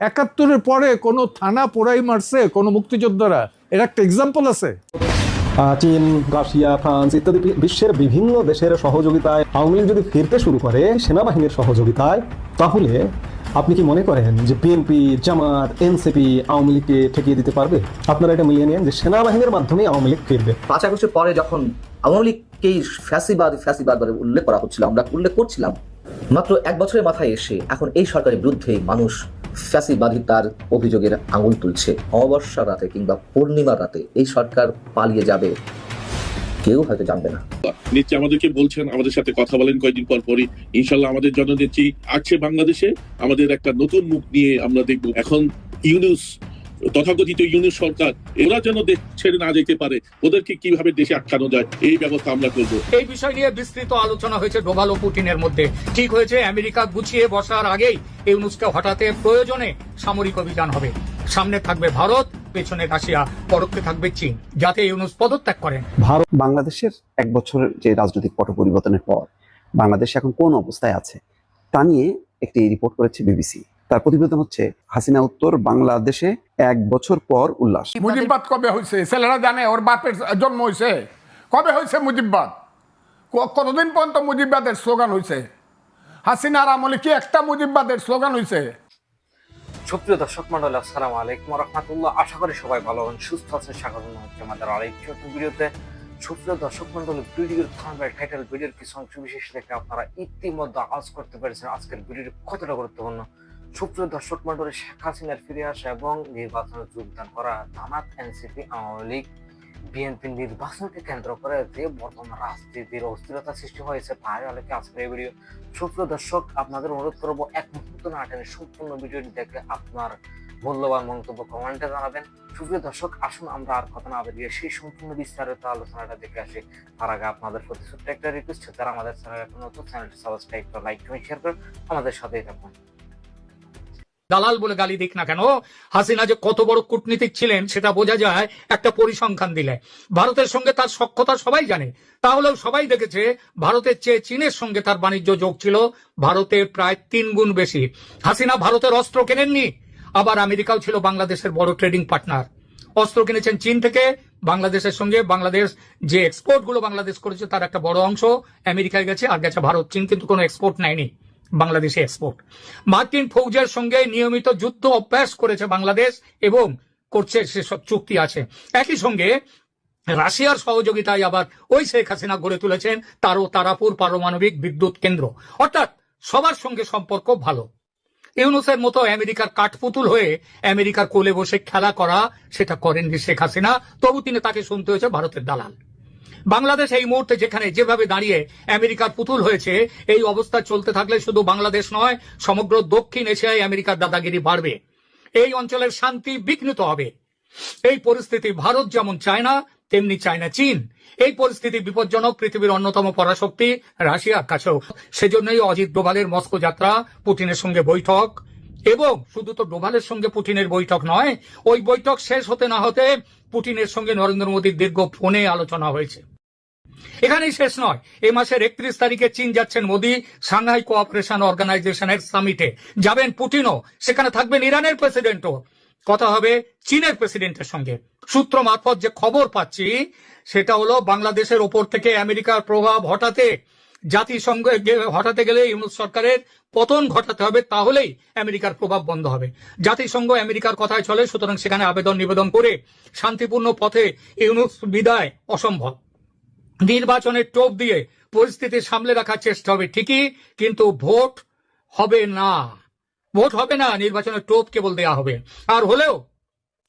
একাত্তরের পরে কোনো থানা পোড়াই মারছে কোনো মুক্তিযোদ্ধারা এর একটা এক্সাম্পল আছে। আহ, চীন রাশিয়া ফ্রান্স ইত্যাদি বিশ্বের বিভিন্ন দেশের সহযোগিতায় আওয়ামী লীগ যদি ফিরতে শুরু করে সেনাবাহিনীর সহযোগিতায় তাহলে আপনি কি মনে করেন যে বিএনপি জামাত এনসিপি আওয়ামী লীগকে ঠেকিয়ে দিতে পারবে? আপনারা এটা মিলিয়ে নিন যে সেনাবাহিনীর মাধ্যমে আওয়ামী লীগ ফিরবে। পাঁচ আগস্টের পরে যখন আওয়ামী লীগকেই ফ্যাসিবাদ ফ্যাসিবাদ বলে উল্লেখ করা হচ্ছিল আমরা উল্লেখ করছিলাম মাত্র এক বছরের মাথায় এসে এখন এই সরকারের বিরুদ্ধে মানুষ ফ্যাসিবাদিতার অভিযোগের আঙুল তুলছে। অমাবস্যা রাতে কিংবা পূর্ণিমা রাতে এই সরকার পালিয়ে যাবে। কেউ হয়তো জানবে না। নেত্রী আমাদেরকে বলছেন, আমাদের সাথে কথা বলেন কয়েকদিন পর পরই। ইনশাল্লাহ আমাদের জননেত্রী আছে বাংলাদেশে। আমাদের একটা নতুন মুখ নিয়ে আমরা দেখব। এখন ইউনুস তথাকথিত ইউনুস সরকার এরা যেন দেশ ছেড়ে না যেতে পারে ওদেরকে কীভাবে দেশে আটকানো যায় এই ব্যবস্থা আমরা করব। এই বিষয় নিয়ে বিস্তৃত আলোচনা হয়েছে ডোভাল ও পুটিনের মধ্যে। ঠিক হয়েছে আমেরিকা গুছিয়ে বসার আগেই এই ইউনুসকে হঠাতে প্রয়োজনে সামরিক অভিযান হবে। সামনে থাকবে ভারত পেছনে রাশিয়া পরোক্ষে থাকবে চীন যাতে ইউনুস পদত্যাগ করেন। ভারত বাংলাদেশের এক বছরের যে রাজনৈতিক পট পরিবর্তনের পর বাংলাদেশ এখন কোন অবস্থায় আছে তা নিয়ে একটি রিপোর্ট করেছে বিবিসি। তার প্রতিবেদন হচ্ছে হাসিনা উত্তর বাংলাদেশে এক বছর পর উল্লাস। মুজিববাদ কবে হয়েছে ছেলেরা জানে ওর বাপের জন্ম হয়েছে কবে হয়েছে মুজিববাদ? কতদিন পর্যন্ত মুজিববাদের স্লোগান হয়েছে হাসিনার আমলে কি একটা মুজিববাদের স্লোগান হয়েছে সুপ্রিয় দর্শক মন্ডল আসসালামু আলাইকুম রহমতুল্লাহ। আশা করি সবাই ভালো আছেন সুস্থ আছেন স্বাগত হচ্ছে আমাদের আরেকটি ভিডিওতে। সুপ্রিয় দর্শক মন্ডল ভিডিওর থাম্বনেল টাইটেল ভিডিওর কিছু অংশ বিশেষ দেখে আপনারা ইতিমধ্যে আজ করতে পেরেছেন আজকের ভিডিওটি কতটা গুরুত্বপূর্ণ সুপ্রিয় দর্শক মন্ডলী, শেখ হাসিনার ফিরে আসা এবং নির্বাচনে যোগদান করা জামাত, এনসিপি, আওয়ামী লীগ, বিএনপি নির্বাচনকে কেন্দ্র করে যে বর্তমান রাজনীতির অস্থিরতা সৃষ্টি হয়েছে তাই আলোকে আজকের এই ভিডিও সুপ্রিয় দর্শক, আপনাদের অনুরোধ করব এক মুহূর্ত না টেনে সম্পূর্ণ ভিডিওটি দেখে আপনার মূল্যবান মন্তব্য কমেন্টে জানাবেন। সুপ্রিয় দর্শক, আসুন আমরা আর কথা না বেরিয়ে সেই সম্পূর্ণ বিস্তারিত আলোচনাটা দেখে আসি। তার আগে আপনাদের প্রতি ছোট্ট একটা রিকোয়েস্ট যারা আমাদের চ্যানেল এখন নতুন চ্যানেলটি সাবস্ক্রাইব করে লাইক করে শেয়ার করে আমাদের সাথেই থাকুন। দালাল বলে গালি দিক না কেন? হাসিনা যে কত বড় কূটনীতিক ছিলেন, সেটা বোঝা যায় একটা পরিসংখ্যান দিলে। ভারতের সঙ্গে তার সক্ষতা সবাই জানে। তাহলেও সবাই দেখেছে ভারতের চেয়ে চীনের সঙ্গে তার বাণিজ্য যোগ ছিল ভারতের প্রায় তিন গুণ বেশি। হাসিনা ভারতের অস্ত্র কেনেননি? আবার আমেরিকাও ছিল বাংলাদেশের বড় ট্রেডিং পার্টনার। অস্ত্র কিনেছেন চীন থেকে। বাংলাদেশের সঙ্গে বাংলাদেশ যে এক্সপোর্টগুলো বাংলাদেশ করেছে, তার একটা বড় অংশ আমেরিকায় গেছে। আর গেছে ভারত। চীন কিন্তু কোনো এক্সপোর্ট নেয়নি। বাংলাদেশে এক্সপোর্ট মার্কিন ফৌজের সঙ্গে নিয়মিত যুদ্ধ অভ্যাস করেছে বাংলাদেশ এবং করছে সেসব চুক্তি আছে। একই সঙ্গে রাশিয়ার সহযোগিতায় আবার ওই শেখ হাসিনা গড়ে তুলেছেন তারও তারাপুর পারমাণবিক বিদ্যুৎ কেন্দ্র। অর্থাৎ সবার সঙ্গে সম্পর্ক ভালো। ইউনুসের মতো আমেরিকার কাঠপুতুল হয়ে আমেরিকার কোলে বসে খেলা করা সেটা করেননি শেখ হাসিনা। তবু তিনি তাকে শুনতে হয়েছে ভারতের দালাল। বাংলাদেশ এই মুহূর্তে যেখানে যেভাবে দাঁড়িয়ে আমেরিকার পুতুল হয়েছে, এই অবস্থা চলতে থাকলে শুধু বাংলাদেশ নয়, সমগ্র দক্ষিণ এশিয়ায় আমেরিকার দাদাগিরি বাড়বে। এই অঞ্চলের শান্তি বিঘ্নিত হবে। এই পরিস্থিতি ভারত যেমন চায় না তেমনি চায় না চীন। এই পরিস্থিতি বিপজ্জনক পৃথিবীর অন্যতম পরাশক্তি রাশিয়ার কাছেও। সেজন্যই অজিত ডোভালের মস্কো যাত্রা, পুতিনের সঙ্গে বৈঠক এবং শুধু তো ডোভালের সঙ্গে পুটিনের বৈঠক নয়, ওই বৈঠক শেষ হতে না হতে পুটিনের সঙ্গে নরেন্দ্র মোদীর দীর্ঘ ফোনে আলোচনা হয়েছে। এখানেই শেষ নয়, এ মাসের একত্রিশ তারিখে চীন যাচ্ছেন মোদী সাংহাই কোঅপারেশন অর্গানাইজেশনের সামিটে। যাবেন পুটিনও সেখানে থাকবেন ইরানের প্রেসিডেন্টও। কথা হবে চীনের প্রেসিডেন্টের সঙ্গে। সূত্র মারফত যে খবর পাচ্ছি, সেটা হলো বাংলাদেশের ওপর থেকে আমেরিকার প্রভাব হঠাতে জাতিসংঘ হঠাতে গেলে ইউনুস সরকারের পতন ঘটাতে হবে, তাহলেই আমেরিকার প্রভাব বন্ধ হবে। জাতিসংঘ আমেরিকার কথায় চলে, সুতরাং সেখানে আবেদন নিবেদন করে শান্তিপূর্ণ পথে ইউনুস বিদায় অসম্ভব। নির্বাচনের টোপ দিয়ে পরিস্থিতি সামলে রাখার চেষ্টা হবে, ঠিকই, কিন্তু ভোট হবে না। ভোট হবে না, নির্বাচনের টোপ কেবল দেয়া হবে। আর হলেও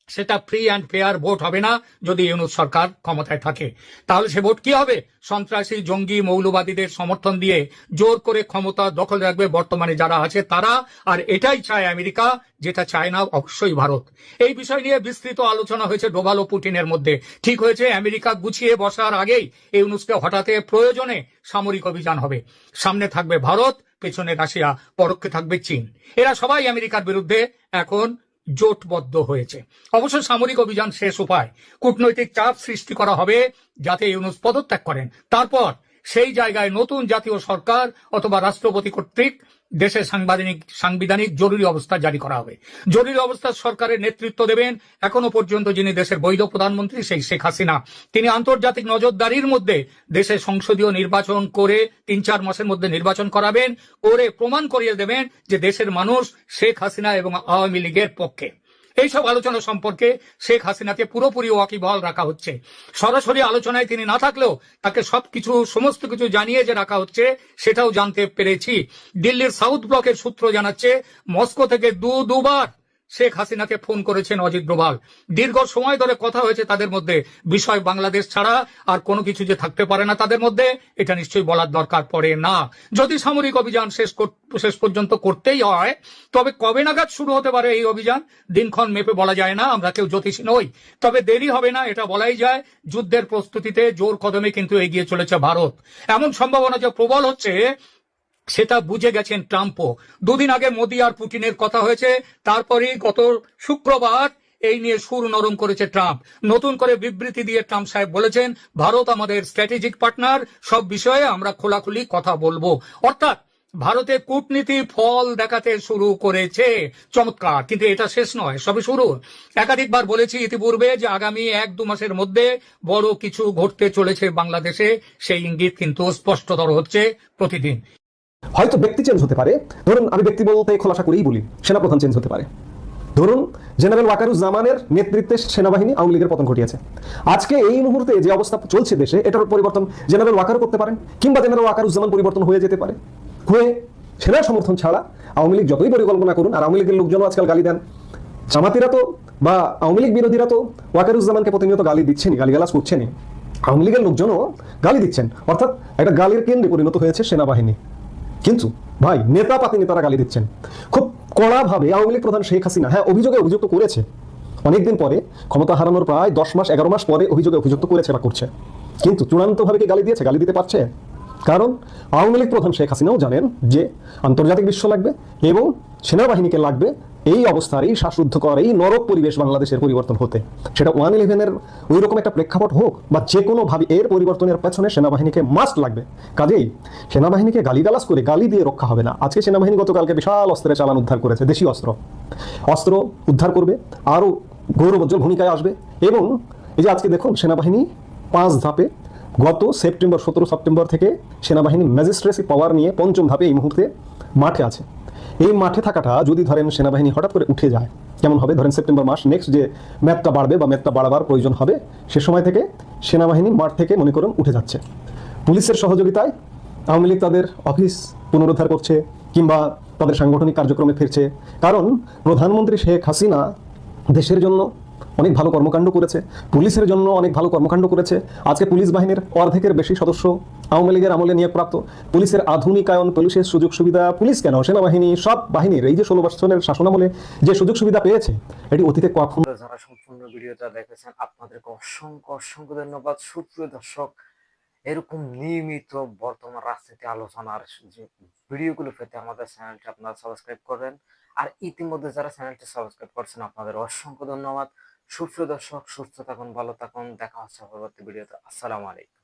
সেটা ফ্রি অ্যান্ড ফেয়ার ভোট হবে না যদি ইউনুস সরকার ক্ষমতায় থাকে। তাহলে সে ভোট কি হবে? সন্ত্রাসী, জঙ্গি, মৌলবাদীদের সমর্থন দিয়ে জোর করে ক্ষমতা দখল রাখবে বর্তমানে যারা আছে তারা। আর এটাই চায় আমেরিকা, যেটা চায় না অবশ্যই ভারত। এই বিষয় নিয়ে বিস্তৃত আলোচনা হয়েছে ডোভাল ও পুটিনের মধ্যে। ঠিক হয়েছে, আমেরিকা গুছিয়ে বসার আগেই ইউনুসকে হঠাতে প্রয়োজনে সামরিক অভিযান হবে। সামনে থাকবে ভারত, পেছনে রাশিয়া, পরোক্ষে থাকবে চীন। এরা সবাই আমেরিকার বিরুদ্ধে এখন জোটবদ্ধ হয়েছে। অবশ্য সামরিক অভিযান শেষ উপায়। কূটনৈতিক চাপ সৃষ্টি করা হবে যাতে ইউনুস পদত্যাগ করেন। তারপর সেই জায়গায় নতুন জাতীয় সরকার অথবা রাষ্ট্রপতি কর্তৃক দেশে সাংবিধানিক সাংবিধানিক জরুরি অবস্থা জারি করা হবে। জরুরি অবস্থা সরকারের নেতৃত্ব দেবেন এখনও পর্যন্ত যিনি দেশের বৈধ প্রধানমন্ত্রী সেই শেখ হাসিনা। তিনি আন্তর্জাতিক নজরদারির মধ্যে দেশে সংসদীয় নির্বাচন করে তিন চার মাসের মধ্যে নির্বাচন করাবেন, করে প্রমাণ করিয়ে দেবেন যে দেশের মানুষ শেখ হাসিনা এবং আওয়ামী লীগের পক্ষে। এইসব আলোচনা সম্পর্কে শেখ হাসিনাকে পুরোপুরি ওয়াকিবহাল রাখা হচ্ছে। সরাসরি আলোচনায় তিনি না থাকলেও তাকে সবকিছু, সমস্ত কিছু জানিয়ে যে রাখা হচ্ছে, সেটাও জানতে পেরেছি। দিল্লির সাউথ ব্লকের সূত্র জানাচ্ছে, মস্কো থেকে দু দুবার শেখ হাসিনাকে ফোন করেছেন অজিত ডোভাল। দীর্ঘ সময় ধরে কথা হয়েছে তাদের মধ্যে বিষয় বাংলাদেশ ছাড়া আর কোনো কিছু যে থাকতে পারে না তাদের মধ্যে, এটা নিশ্চয়ই বলার দরকার পড়ে না। যদি সামরিক অভিযান শেষ শেষ পর্যন্ত করতেই হয়, তবে কবে নাগাদ শুরু হতে পারে এই অভিযান? দিনক্ষণ মেপে বলা যায় না, আমরা কেউ জ্যোতিষী নই। তবে দেরি হবে না, এটা বলাই যায়, যুদ্ধের প্রস্তুতিতে জোর কদমে কিন্তু এগিয়ে চলেছে ভারত। এমন সম্ভাবনা যে প্রবল হচ্ছে সেটা বুঝে গেছেন ট্রাম্পও। দুদিন আগে মোদী আর পুতিনের কথা হয়েছে তারপরে গত শুক্রবার এই নিয়ে সুর নরম করেছে ট্রাম্প। নতুন করে বিবৃতি দিয়ে ট্রাম্প সাহেব বলেছেন, ভারত আমাদের স্ট্র্যাটেজিক পার্টনার সব বিষয়ে আমরা খোলাখুলি কথা বলব। অর্থাৎ ভারতে কূটনীতি ফল দেখাতে শুরু করেছে। চমৎকার, কিন্তু এটা শেষ নয় সবে শুরু একাধিকবার বলেছি ইতিপূর্বে যে আগামী এক দু মাসের মধ্যে বড় কিছু ঘটতে চলেছে বাংলাদেশে, সেই ইঙ্গিত কিন্তু স্পষ্টতর হচ্ছে প্রতিদিন। হয়তো ব্যক্তি চেঞ্জ হতে পারে। ধরুন, আমি ব্যক্তি বলতে খোলাসা করেই বলি, সেনাপ্রধান চেঞ্জ হতে পারে। ধরুন জেনারেল ওয়াকারুজ্জামানের নেতৃত্বে সেনাবাহিনী আওয়ামী লীগের পতন ঘটিয়েছে। আজকে এই মুহূর্তে যে অবস্থা চলছে দেশে, এটার পরিবর্তন জেনারেল ওয়াকারও করতে পারেন, কিংবা জেনারেল ওয়াকারুজ্জামান পরিবর্তন হয়ে যেতে পারে। হয়ে সেনার সমর্থন ছাড়া আওয়ামী লীগ যতই পরিকল্পনা করুন, আর আওয়ামী লীগের লোকজনও আজকাল গালি দেন। জামাতিরা তো, বা আওয়ামী লীগ বিরোধীরা তো ওয়াকারুজ্জামানকে প্রতিনিয়ত গালি দিচ্ছেনই, গালিগালাজ করছেনই। আওয়ামী লীগের লোকজনও গালি দিচ্ছেন। অর্থাৎ একটা গালির কেন্দ্রে পরিণত হয়েছে সেনাবাহিনী। কিন্তু ভাই, নেতা পাতি নেতারা গালি দিচ্ছেন। খুব কড়াভাবে আওয়ামী লীগ প্রধান শেখ হাসিনা হ্যাঁ অভিযোগে অভিযুক্ত করেছে। অনেকদিন পরে ক্ষমতা হারানোর প্রায় দশ মাস, এগারো মাস পরে অভিযোগে অভিযুক্ত করেছে বা করছে। কিন্তু চূড়ান্তভাবে কি গালি দিয়েছে? গালি দিতে পারছে? কারণ আওয়ামী লীগ প্রধান শেখ হাসিনাও জানেন যে আন্তর্জাতিক বিশ্ব লাগবে এবং সেনাবাহিনীকে লাগবে এই অবস্থার এই শ্বাসরুদ্ধকর এই নরক পরিবেশ বাংলাদেশের পরিবর্তন হতে। সেটা ওয়ান ইলেভেনের ওই রকম একটা প্রেক্ষাপট হোক বা যে কোনোভাবে এর পরিবর্তনের পেছনে সেনাবাহিনীকে মাস্ট লাগবে। কাজেই সেনাবাহিনীকে গালিগালাজ করে গালি দিয়ে রক্ষা হবে না। আজকে সেনাবাহিনী গতকালকে বিশাল অস্ত্রের চালান উদ্ধার করেছে দেশীয় অস্ত্র। অস্ত্র উদ্ধার করবে, আরও গৌরবোজ্জ্বল ভূমিকায় আসবে এবং এই যে আজকে দেখুন সেনাবাহিনী পাঁচ ধাপে গত সেপ্টেম্বর, সতেরো সেপ্টেম্বর থেকে সেনাবাহিনী ম্যাজিস্ট্রেসি পাওয়ার নিয়ে পঞ্চম ধাপে এই মুহূর্তে মাঠে আছে। এই মাঠে থাকাটা যদি ধরেন সেনাবাহিনী হঠাৎ করে উঠে যায়, কেমন হবে? ধরেন সেপ্টেম্বর মাস নেক্সট যে ম্যাপটা বাড়বে বা ম্যাপটা বাড়াবার প্রয়োজন হবে, সে সময় থেকে সেনাবাহিনী মাঠ থেকে, মনে করুন, উঠে যাচ্ছে। পুলিশের সহযোগিতায় আওয়ামী লীগ তাদের অফিস পুনরুদ্ধার করছে কিংবা তাদের সাংগঠনিক কার্যক্রমে ফিরছে। কারণ প্রধানমন্ত্রী শেখ হাসিনা দেশের জন্য অনেক ভালো কর্মকাণ্ড করেছে, পুলিশের জন্য অনেক ভালো কর্মকাণ্ড করেছে। আজকে পুলিশ বাহিনীর অর্ধেকের বেশি সদস্য আওয়ামী লীগের আমলে নিয়োগপ্রাপ্ত পুলিশের আধুনিকায়ন পুলিশের সুযোগ সুবিধা, পুলিশ কেন? সেনাবাহিনী, সব বাহিনীর, এই যে ষোলো বছরের শাসনামলে যে সুযোগ সুবিধা পেয়েছে, এটি অতীতে কখন যারা সম্পূর্ণ ভিডিওটা দেখেছেন, আপনাদেরকে অসংখ্য অসংখ্য ধন্যবাদ। সুপ্রিয় দর্শক, এরকম নিয়মিত বর্তমান রাজনীতি আলোচনার যে ভিডিওগুলো পেতে আমাদের চ্যানেলটি আপনারা সাবস্ক্রাইব করবেন। আর ইতিমধ্যে যারা চ্যানেলটি সাবস্ক্রাইব করছেন, আপনাদের অসংখ্য ধন্যবাদ। সুপ্রিয় দর্শক, সুস্থ থাকুন, ভালো থাকুন। দেখা হচ্ছে পরবর্তী ভিডিওতে। আসসালামু আলাইকুম।